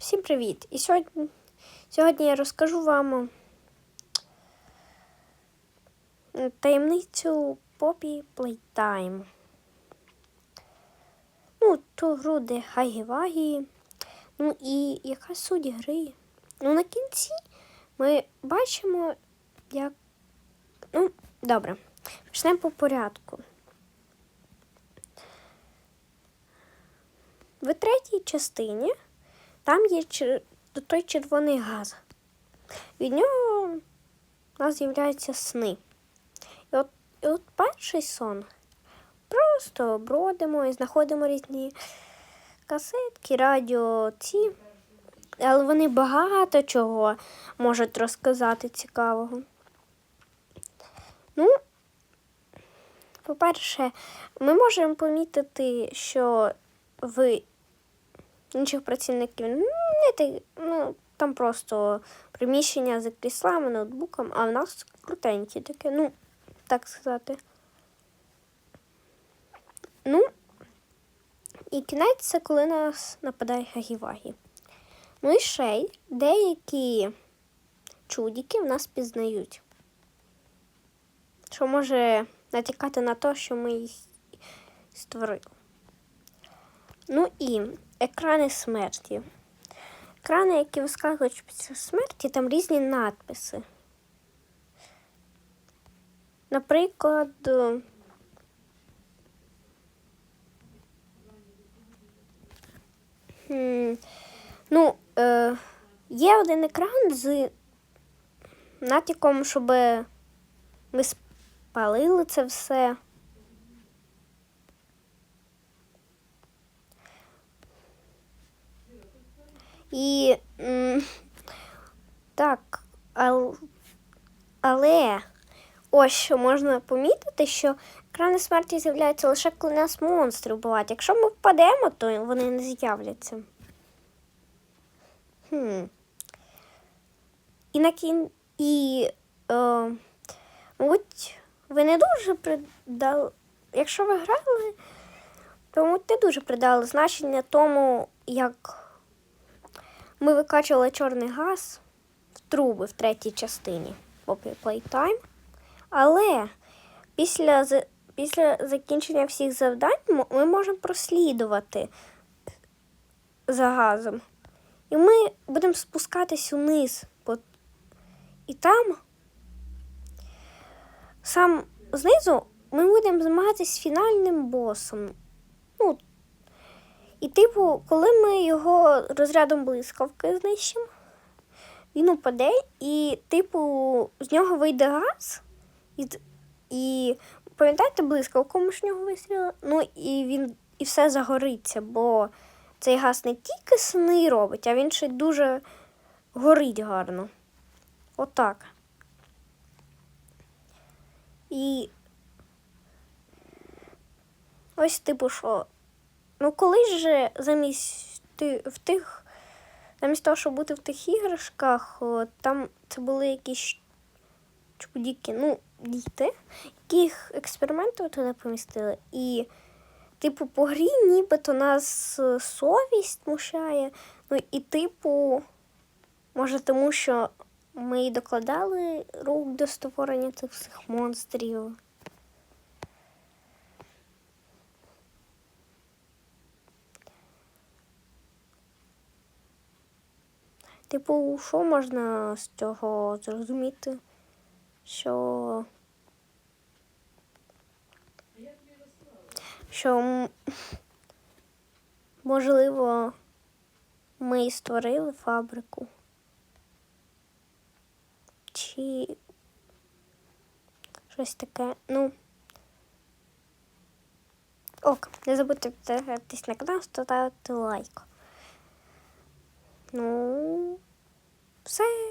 Всім привіт! І сьогодні, сьогодні я розкажу вам таємницю Poppy Playtime. Ну, ту гру, де Хагі-Вагі. Ну і яка суть гри? Ну, на кінці ми бачимо, як. Ну, добре. Почнемо по порядку. В третій частині там є чер... той червоний газ. Від нього у нас з'являються сни. І от, і от перший сон. Просто бродимо і знаходимо різні касетки, радіо, ці. Але вони багато чого можуть розказати цікавого. Ну, по-перше, ми можемо помітити, що в інших працівників не ти, ну, там просто приміщення за кріслами, ноутбуком, а в нас крутенькі таке, ну, так сказати. Ну, і кінець це коли нас нападає Хагівагі. Ну і ще й деякі чудики в нас пізнають. Що може натякати на те, що ми їх створили. Ну і екрани смерті. Екрани, які вискакують після смерті, там різні надписи. Наприклад, ну, е, є один екран з натяком, щоб ми спалили це все. І так, ал, але ось що можна помітити, що екрани смерті з'являються лише коли нас монстри вбивають. Якщо ми впадемо, то вони не з'являться. Хм. І на кін... І, е, мабуть, ви не дуже придали. Якщо ви грали, то мабуть, не дуже придали значення тому, як ми викачували чорний газ в труби в третій частині Playtime. Але після після закінчення всіх завдань ми можемо прослідувати за газом. І ми будемо спускатись униз. І там сам знизу ми будемо змагатися з фінальним босом. І, типу, коли ми його розрядом блискавки знищимо, він упаде, і, типу, з нього вийде газ, і, і пам'ятаєте блискавку ми ж нього вистрілили? Ну, і він і все загориться, бо цей газ не тільки сни робить, а він ще й дуже горить гарно. Отак. І ось, типу, що Ну, колись же замість ти, в тих, замість того, щоб бути в тих іграшках, там це були якісь чудіки, ну, діти, яких експерименти туди помістили. І, типу, по грі нібито нас е, совість мушає. Ну і, типу, може, тому що ми й докладали рук до створення цих всіх монстрів. Типу, що можна з цього зрозуміти? Що. Що можливо ми і створили фабрику. Чи щось таке. Ну. Ок, не забудьте підписатись на канал, ставити лайк. Ну, все.